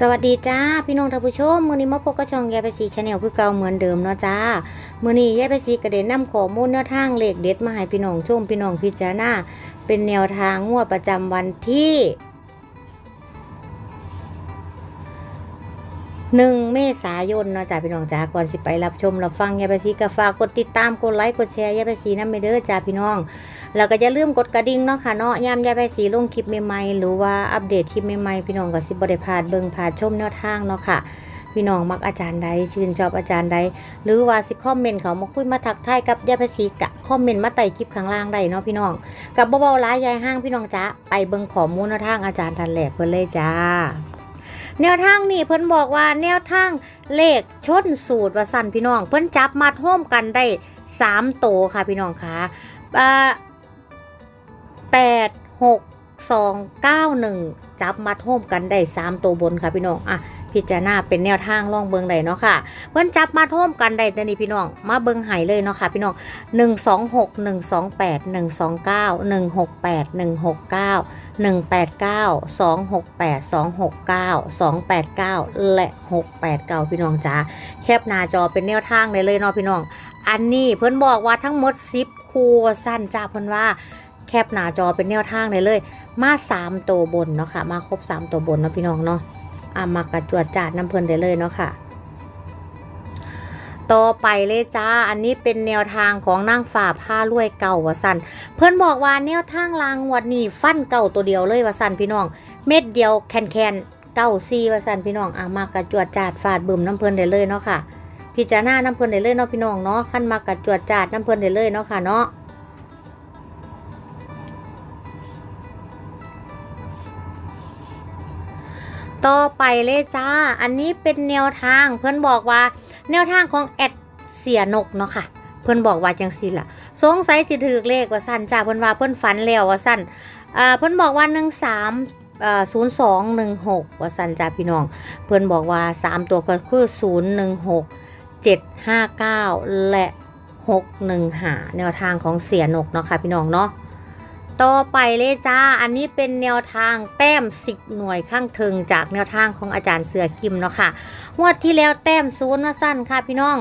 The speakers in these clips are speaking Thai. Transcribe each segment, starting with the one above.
สวัสดีจ้าพี่น้องท่านผู้ชม มื้อนี้มาพบกับช่องยายไปสีชาแนลคือเก่าเหมือนเดิมเนาะจ้ามื้อนี้ยายไปสีกระเด็นนำข้อมูลแนวทางเลขเด็ดมาให้พี่น้องชมพี่น้องพิจารณาเป็นแนวทางงวดประจำวันที่หนึ่งเมษายนเนาะจ้าพี่น้องจ้าก่อนสิไปรับชมรับฟังยายไปสีก็ฝากกดติดตามกดไลค์กดแชร์ยายไปสีนำไปเด้อจ้าพี่น้อง แล้วก็อย่าลืมกดกระดิ่งเนาะค่ะเนาะยามยายไปสีลงคลิปใหม่ๆหรือว่าอัปเดตคลิปใหม่ๆพี่น้องก็สิบ่ได้พลาดเบิ่งพลาดชมแนวทางเนาะค่ะพี่น้องมักอาจารย์ใดชื่นชอบอาจารย์ใดหรือว่าสิคอมเมนต์เขามาคุยมาทักทายกับยายภาษีกะคอมเมนต์มาใต้คลิปข้างล่างได้เนาะพี่น้องกับเบาๆหลายยายห้างพี่น้องจ้าไปเบิ่งข้อมูลแนวทางอาจารย์ทันแหลกเพิ่นเลยจ้า แนวทางนี่เพิ่นบอกว่าแนวทางเลขชนสูตรว่าสั่นพี่น้อง เพิ่นจับมาท่วมกันได้สามโตค่ะพี่น้องค่ะ อ่าแปดหกสองเก้าหนึ่งจับมัดโฮมกันได้สามตัวบนค่ะพี่น้อง อะ พิจารณาเป็นแนวทางลองเบิงได้เนาะค่ะ เพิ่นจับมัดโฮมกันได้แต่นี่พี่น้อง มาเบิงไห้เลยเนาะค่ะพี่น้องหนึ่งสองหกหนึ่งสองแปดหนึ่งสองเก้าหนึ่งหกแปดหนึ่งหกเก้าหนึ่งแปดเก้าสองหกแปดสองหกเก้าสองแปดเก้าและหกแปดเก้าพี่น้องจ้าแคบหน้าจอเป็นแนวทางได้เลยเนาะพี่น้อง อันนี้เพิ่นบอกว่าทั้งหมดสิบคู่สั้นจ้าเพิ่นว่า แคปหน้าจอเป็นแนวทางได้เลย มา3ตัวบนเนาะค่ะ มาครบ 3 ตัวบนเนาะพี่น้องเนาะอะมากระจวดจาดน้ำเพลินได้เลยเนาะค่ะ ต่อไปเลยจ้า อันนี้เป็นแนวทางของนางฝ่าผ้ารวยเก่าวะสัน เพิ่อนบอกว่าแนวทางรางงวดนี้ฟันเก่าตัวเดียวเลยวะสันพี่น้อง เม็ดเดียวแคนแคนเก้าซีวะสันพี่น้องอะมากระจวดจาดฟาดบึมน้ำเพลินได้เลยเนาะค่ะพิจารณาน้ำเพลินได้เลยเนาะพี่น้องเนาะขั้นมากระจวดจาดน้ำเพลินได้เลยเนาะค่ะเนาะ ต่อไปเลยจ้า อันนี้เป็นแนวทางเพื่อนบอกว่า แนวทางของแอดเสียนกเนาะค่ะ เพื่อนบอกว่าจังสิล่ะ สงสัยสิถือเลขว่าสั้นจ้าเพื่อนว่าเพื่อนฝันแล้วว่าสั้นอ่าเพื่อนบอกว่าหนึ่งสามศูนย์สองหนึ่งหกว่าสั้นจ้าพี่น้อง เพื่อนบอกว่าสามตัวก็คือศูนย์หนึ่งหกเจ็ดห้าเก้าและหกหนึ่งหาแนวทางของเสียนกเนาะค่ะพี่น้องเนาะ ต่อไปเลยจ้า อันนี้เป็นแนวทางแต้ม 10 หน่วยข้างเทิงจากแนวทางของอาจารย์เสือคิมเนาะค่ะงวดที่แล้วแต้มศูนย์มาสั้นค่ะพี่น้อง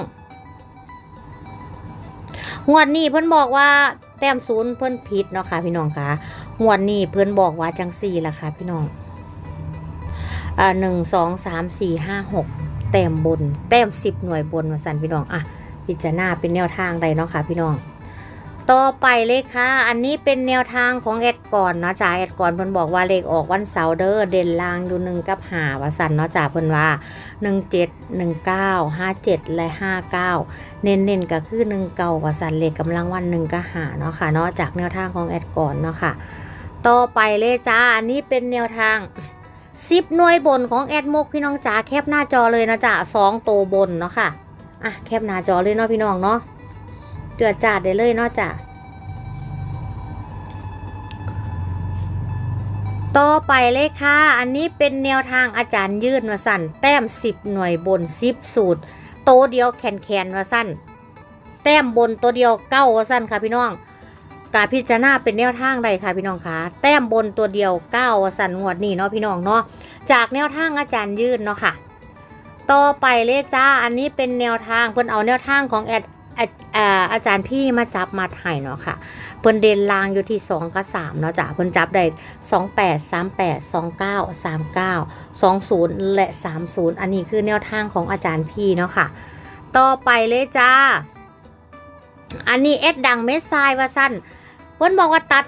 งวดนี้เพิ่นบอกว่าแต้มศูนย์เพิ่นผิดเนาะค่ะพี่น้องค่ะงวดนี้เพิ่นบอกว่าจังสี่ละค่ะพี่น้องอ่าหนึ่งสองสามสี่ห้าหกแต้มบน แต้มสิบหน่วยบนมาสั่นพี่น้องอะพิจารณาเป็นแนวทางใดเนาะค่ะพี่น้อง ต่อไปเลยค่ะ อันนี้เป็นแนวทางของแอดก่อนเนาะจ่าแอดก่อนเพิ่นบอกว่าเลขออกวันเสาร์เด้อเด่นลางอยู่หนึ่งกับหาว่าสันเนาะจ่าเพิ่นว่าหนึ่งเจ็ดหนึ่งเก้าห้าเจ็ดและห้าเก้าเน้นเน้นๆก็คือหนึ่งเก้าวาสันเลขกำลังวันหนึ่งก็หาเนาะค่ะเนาะจากแนวทางของแอดก่อนเนาะค่ะ ต่อไปเลยจ้าอันนี้เป็นแนวทางสิบหน่วยบนของแอดมกพี่น้องจ๋าแคปหน้าจอเลยนะจ๊ะสองตัวบนเนาะค่ะอะแคปหน้าจอเลยเนาะพี่น้องเนาะ เจือจาดได้เลยเนาะจ้ะต่อไปเลยค่ะ อันนี้เป็นแนวทางอาจารย์ยืดมาสั่นแต้ม10หน่วยบน10สูตร โตเดียวแขนแขนมาสั่นแต้มบนตัวเดียวเก้าว่าสั่นค่ะพี่น้องกาพิจารณาเป็นแนวทางใดค่ะพี่น้องคะแต้มบนตัวเดียวเก้าว่าสั่นงวดนี้เนาะพี่น้องเนาะจากแนวทางอาจารย์ยืดเนาะค่ะ ต่อไปเลยจ้าอันนี้เป็นแนวทางเพิ่นเอาแนวทางของแอด อาอาจารย์พี่มาจับมาถ่ายเนาะค่ะเพิ่นเด่นลางอยู่ที่ 2 กับ3เนาะจ้ะเพิ่นจับได้28 38 29 39 20 และ 30 อันนี้คือแนวทางของอาจารย์พี่เนาะค่ะ ต่อไปเลยจ้า อันนี้เอ็ดดังเม็ดทรายว่าสั้นเพิ่นบอกว่าตัด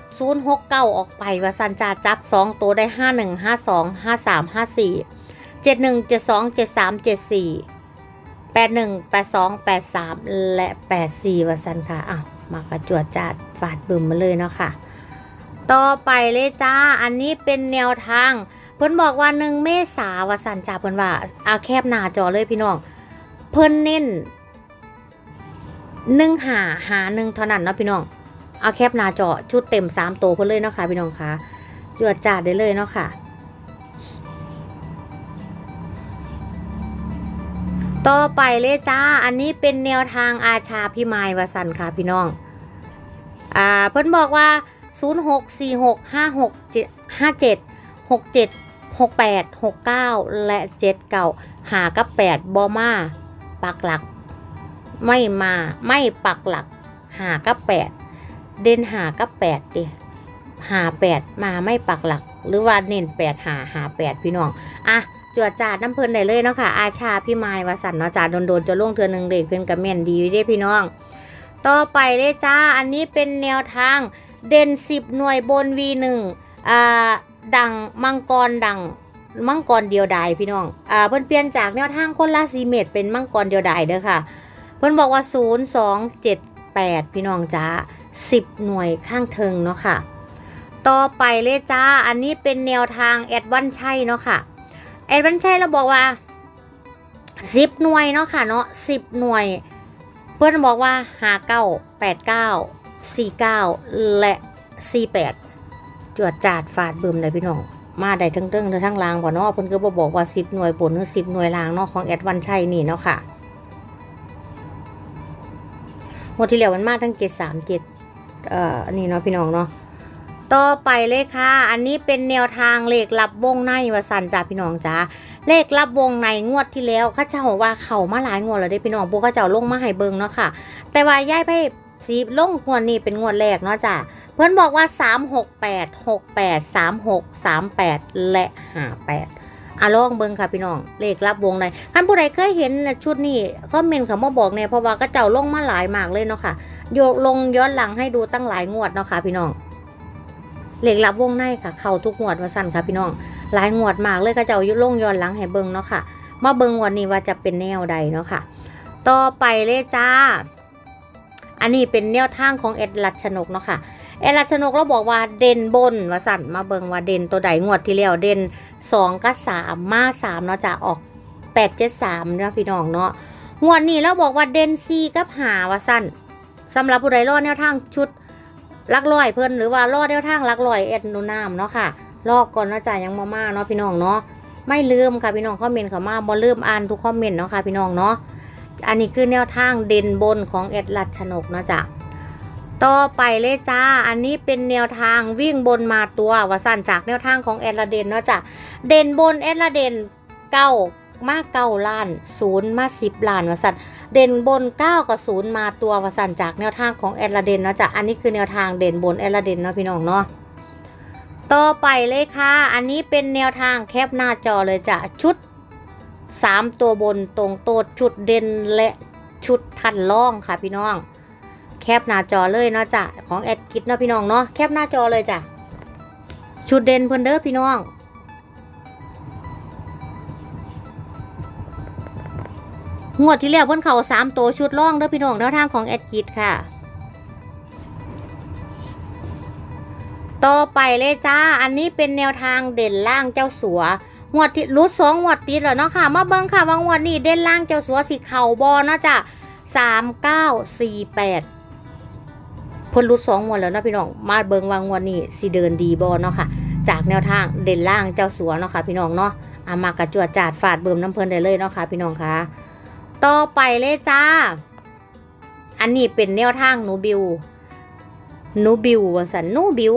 069 ออกไปว่าสั้นจ้าจับ 2 ตัวได้ 51 52 53 54 71 72 73 74 81 82 83 และ 84ว่าสันค่ะอะมากระจวดจาดฟาดบึมมาเลยเนาะค่ะ ต่อไปเลยจ้า อันนี้เป็นแนวทาง เพิ่นบอกว่าหนึ่งเมษาวสันจ่าเพิ่นว่าเอาแคบหน้าจอเลยพี่น้อง เพิ่นเน้นหนึ่งหาหาหนึ่งเท่านั้นเนาะพี่น้อง เอาแคบหน้าจอชุดเต็มสามตัวเพิ่นเลยเนาะค่ะพี่น้องคะจวดจาดได้เลยเนาะค่ะ ต่อไปเลยจ้า อันนี้เป็นแนวทางอาชาพิมายวสันค่ะพี่น้อง อ่า เพิ่นบอกว่า 0 6 4 6 5 6 7 5 7 6 7หกแปดหกเก้าและเจ็ดเก่าหากับแปดบอมา ปักหลัก ไม่มาไม่ปักหลัก หากับแปดเด่นหากับแปดดิหาแปดมาไม่ปักหลัก หรือว่าเน้นแปดหาหาแปดพี่น้อง อะ จวดจาดน้ำเพลินได้เลยเนาะค่ะ อาชาพี่ไม้วาสันเนาะจ้าโดนๆจะลงเทือหนึ่งเด็กเพื่นกับแม่นดีเด้พี่น้อง ต่อไปเลยจ้า อันนี้เป็นแนวทางเด่น10หน่วยบน V1 อ่าดังมังกรดังมังกรเดียวดายพี่น้อง อ่าเพิ่นเปลี่ยนจากแนวทางคนละสีเมตเป็นมังกรเดียวดายเด้อค่ะ เพิ่นบอกว่า 0 2 7 8 พี่น้องจ้า10 หน่วยข้างเทิงเนาะค่ะ ต่อไปเลยจ้า อันนี้เป็นแนวทางแอดวันชัยเนาะค่ะ แอดวันชัยเราบอกว่า10หน่วยเนาะค่ะเนาะ10หน่วย เพื่อนบอกว่าหาเก้าแปดเก้าสี่เก้าและสี่แปดจวดจาดฟาดบึมเลยพี่น้องมาได้ทั้งเติ้งทั้งลางบ่เนาะเพิ่อนก็บ่บอกว่าสิบหน่วยบนหรือสิบหน่วยลางเนาะของแอดวันชัยนี่เนาะค่ะหมดที่แล้วมันมาทั้งเกตสามเกตเอ่อนี่เนาะพี่น้องเนาะ ต่อไปเลยค่ะ อันนี้เป็นแนวทางเลขลับวงในวสันจ้าพี่น้องจ้าเลขรับวงในงวดที่แล้วข้าเจ้าว่าเข่ามาหลายงวดแล้วได้พี่น้องพวกข้าเจ้าลงมาให้เบิงเนาะค่ะ แต่ว่าย่ายไพ่สีลงงวดนี้เป็นงวดแรกเนาะจ้ะเพื่อนบอกว่า 3 6 8 6 8 3 6 3 8 และ 5 8อะลองเบิงค่ะพี่น้องเลขรับวงในท่านผู้ใดเคยเห็นชุดนี้คอมเมนต์คำว่าบอกเนี่ยเพราะว่าก็เจ้าลงมาหลายมากเลยเนาะค่ะโยลงย้อนหลังให้ดูตั้งหลายงวดเนาะค่ะพี่น้อง เหลขรับวงในค่ะ เข้าทุกงวดว่าสั้นค่ะพี่น้องหลายงวดมากเลยก็จะเอายุลงย้อนหลังให้เบิงเนาะค่ะ มาเบิงวันนี้ว่าจะเป็นแนวใดเนาะค่ะ ต่อไปเลยจ้า อันนี้เป็นแนวทางของเอ็ดลัดชนกเนาะค่ะ เอ็ดลัดชนกเราบอกว่าเด่นบนว่าสั่นมาเบิงว่าเด่นตัวใดงวดที่แล้วเด่นสองกับสามมาสามเนาะจะออกแปดเจ็ดสามเนาะพี่น้องเนาะงวดนี้เราบอกว่าเด่นซีกับหาว่าสั่นสำหรับผู้ใดรอดแนวทางชุด ลักลอยเพิ่นหรือว่ารอดแนวทางลักลอยเอ็ดนูนามเนาะค่ะลอกก่อนนะจ๊ะยังมาม่าเนาะพี่น้องเนาะไม่ลืมค่ะพี่น้องคอมเมนต์เข้ามาบ่ลืมอ่านทุกคอมเมนต์เนาะค่ะพี่น้องเนาะอันนี้คือแนวทางเด่นบนของเอ็ดลัดชนกเนาะจ๊ะต่อไปเลยจ้า อันนี้เป็นแนวทางวิ่งบนมาตัววาสันจากแนวทางของเอ็ดลาเดนเนาะจ๊ะเด่นบนเอ็ดลาเดนเก้ามาเก้าล้านศูนย์มาสิบล้านวาสัน เด่นบนเก้ากับศูนย์มาตัววสันจากแนวทางของเอ็ดลาเดนเนาะจ๊ะอันนี้คือแนวทางเด่นบนเอ็ดลาเดนเนาะพี่น้องเนาะต่อไปเลยค่ะ อันนี้เป็นแนวทางแคปหน้าจอเลยจ้ะชุด 3 ตัวบนตรงตัวชุดเด่นและชุดทันล่องค่ะพี่น้อง แคปหน้าจอเลยเนาะจ้ะของแอดกิดเนาะพี่น้องเนาะแคปหน้าจอเลยจ้ะชุดเด่นเพิ่นเด้อพี่น้อง งวดที่แล้วเพิ่นเข่าสามตัวชุดล่องเด้อพี่น้องแนวทางของแอดกิดค่ะ ต่อไปเลยจ้า อันนี้เป็นแนวทางเด่นล่างเจ้าสัวงวดที่รุดสองงวดติดแล้วเนาะค่ะ มาเบิ้งค่ะว่างวดนี้เด่นล่างเจ้าสัวสีเข่าบอเนาะจ้ะสามเก้าสี่แปดเพิ่นรุดสองงวดแล้วเนาะพี่น้อง มาเบิ้งว่างวดนี้สิเดินดีบอเนาะค่ะ จากแนวทางเด่นล่างเจ้าสัวเนาะค่ะ พี่น้องเนาะอามากระจวดจาดฟาดเบิ่มน้ำเพลินได้เลยเนาะค่ะพี่น้องค่ะ ต่อไปเลยจ้า อันนี้เป็นแนวทางหนูบิวหนูบิวว่าสันหนูบิว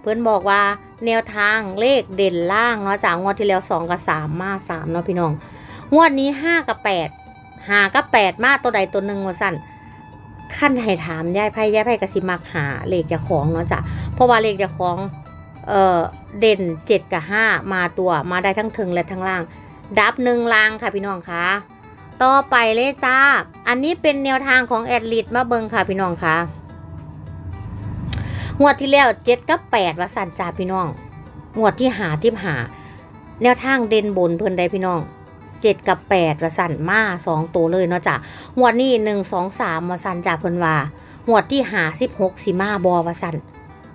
เพื่อนบอกว่าแนวทางเลขเด่นล่างเนาะจากงวดที่แล้ว2กับ3มา3เนาะพี่น้อง งวดนี้5กับ8 5กับ8มาตัวใดตัวหนึ่งว่าสั่นขั้นให้ถามยายไพ่ยายไพ่กสิมักหาเลขจะของเนาะจ้ะเพราะว่าเลขจะของเอ่อเด่น7กับ5มาตัวมาได้ทั้งถึงและทั้งล่าง ดับหนึ่งล่างค่ะพี่น้องคะ ต่อไปเลยจ้า อันนี้เป็นแนวทางของแอดลิดมาเบิงค่ะพี่น้องค่ะงวดที่แล้วเจ็ดกับแปดว่าสันจ่าพี่น้องงวดที่หาที่หา แนวทางเด่นบนเพิ่นได้พี่น้องเจ็ดกับแปดว่าสันมาสองตัวเลยเนาะจ้ะงวดนี้หนึ่งสองสามว่าสันจ่าเพิ่นว่างวดที่หาสิบหกสีมาบอว่าสัน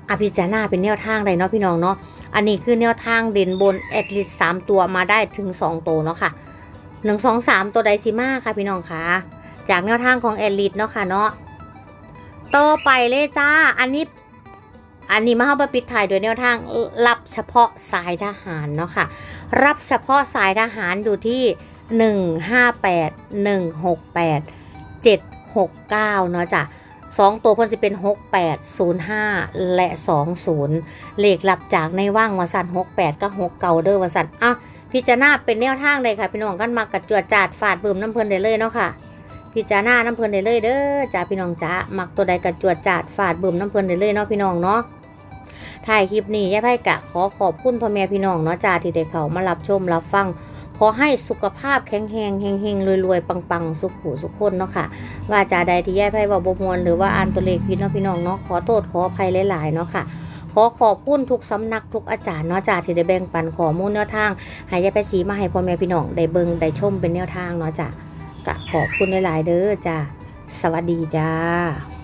อภิจาราเป็นแนวทางใดเนาะพี่น้องเนาะ อันนี้คือแนวทางเด่นบนแอดลิสสามตัวมาได้ถึงสองตัวเนาะค่ะ หนึ่งสองสามตัวใดสีมาค่ะพี่น้องค่ะ จากแนวทางของแอดลิสเนาะค่ะเนาะต่อไปเลยจ้า อันนี้ อันนี้มาเข้ามาปิดถ่ายโดยแนวทางรับเฉพาะสายทหารเนาะค่ะ รับเฉพาะสายทหารอยู่ที่158 168 769เนาะจ้ะสองตัวเพิ่นสิเป็นหกแปดศูนย์ห้าและสองศูนย์เลขหลับจากในว่างวสันหกแปดก็หกเก่าเด้อวันสันอะ พิจารณาเป็นแนวทางเลยค่ะพี่น้องกันมากัดจวดจาดฝาดเบิ่มน้ำเพลินได้เลยเนาะค่ะพิจารณาน้ำเพลินได้เลยเด้อจ้าพี่น้องจ้ามักตัวใดกัดจวดจาดฝาดเบิ่มน้ำเพลินได้เลยเนาะพี่น้องเนาะถ่ายคลิปนี้ย่าไพ่กะขอขอบคุณพ่อแม่พี่น้องเนาะจ้าที่ได้เขามารับชมรับฟังขอให้สุขภาพแข็งแรงเฮงๆรวยๆปังๆ สุขหูสุขคนเนาะค่ะ ว่าจาใดที่แย่ไพ่บอกบมวลหรือว่าอ่านตัวเลขผิดเนาะพี่น้องเนาะขอโทษขออภัยหลายๆเนาะค่ะ อขอบคุณทุกสำนักทุกอาจารย์เนาะจ้าที่ได้แบ่งปันข้อมูลแนวทางให้ยายไปสีมาให้พ่อแม่พี่น้องได้เบิ่งได้ชมเป็นแนวทางเนาะจ้ากะขอบคุณหลายๆเด้อจ้าสวัสดีจ้า